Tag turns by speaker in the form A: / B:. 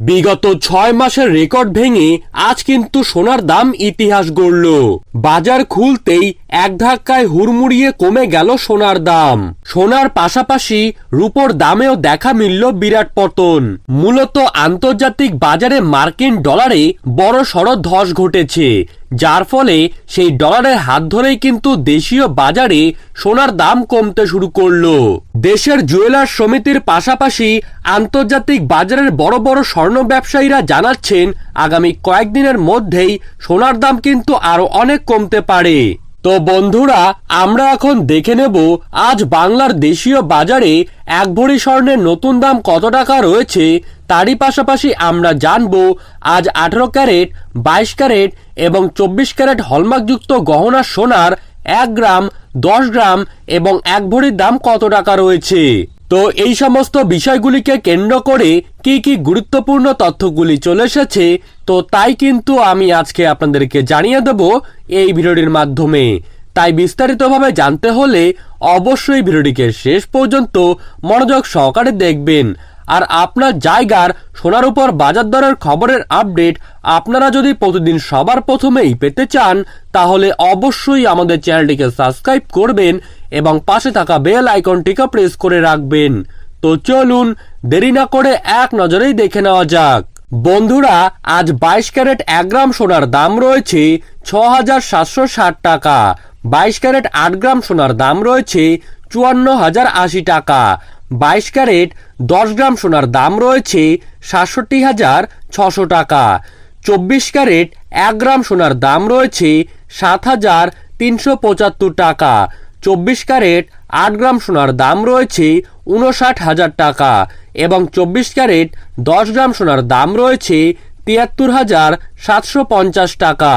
A: বিগত ছয় মাসের রেকর্ড ভেঙে আজ কিন্তু সোনার দাম ইতিহাস গড়ল। বাজার খুলতেই এক ধাক্কায় হুড়মুড়িয়ে কমে গেল সোনার দাম। সোনার পাশাপাশি রূপোর দামেও দেখা মিলল বিরাট পতন। মূলত আন্তর্জাতিক বাজারে মার্কিন ডলারে বড় সড় ধস ঘটেছে, যার ফলে সেই ডলারের হাত ধরেই কিন্তু দেশীয় বাজারে সোনার দাম কমতে শুরু করল। দেশের জুয়েলার সমিতির পাশাপাশি আন্তর্জাতিক বাজারের বড় বড় স্বর্ণ ব্যবসায়ীরা জানাচ্ছেন, আগামী কয়েকদিনের মধ্যেই সোনার দাম কিন্তু আরও অনেক কমতে পারে। তো বন্ধুরা, আমরা এখন দেখে নেব আজ বাংলার দেশীয় বাজারে এক ভরি স্বর্ণের নতুন দাম কত টাকা রয়েছে, তারই পাশাপাশি আমরা জানব আজ আঠারো ক্যারেট, বাইশ ক্যারেট এবং চব্বিশ ক্যারেট হলমার্কযুক্ত গহনা সোনার এক গ্রাম, দশ গ্রাম এবং এক ভরির দাম কত টাকা রয়েছে। তো এই সমস্ত বিষয়গুলিকে কেন্দ্র করে কি কি গুরুত্বপূর্ণ তথ্যগুলি চলে এসেছে, তো তাই কিন্তু আমি আজকে আপনাদেরকে জানিয়ে দেব এই ভিডিওটির মাধ্যমে। তাই বিস্তারিতভাবে জানতে হলে অবশ্যই ভিডিওটিকে শেষ পর্যন্ত মনোযোগ সহকারে দেখবেন। আর আপনার জায়গার সোনার উপর বাজার দরের খবরের আপডেট আপনারা যদি প্রতিদিন সবার প্রথমেই পেতে চান, তাহলে অবশ্যই আমাদের চ্যানেলটিকে সাবস্ক্রাইব করবেন এবং পাশে থাকা বেল আইকনটিকে প্রেস করে রাখবেন। তো চলুন, দেরি না করে এক নজরেই দেখে নেওয়া যাক। বন্ধুরা, আজ বাইশ ক্যারেট এক গ্রাম সোনার দাম রয়েছে ছ হাজার সাতশো ষাট টাকা। বাইশ ক্যারেট আট গ্রাম সোনার দাম রয়েছে চুয়ান্ন হাজার আশি টাকা। বাইশ ক্যারেট, দশ গ্রাম সোনার দাম রয়েছে সাতষট্টি হাজার ছশো টাকা। চব্বিশ ক্যারেট, এক গ্রাম সোনার দাম রয়েছে সাত হাজার তিনশো পঁচাত্তর টাকা। চব্বিশ ক্যারেট, আট গ্রাম সোনার দাম রয়েছে উনষাট হাজার টাকা এবং চব্বিশ ক্যারেট, দশ গ্রাম সোনার দাম রয়েছে তিয়াত্তর হাজার সাতশো পঞ্চাশ টাকা।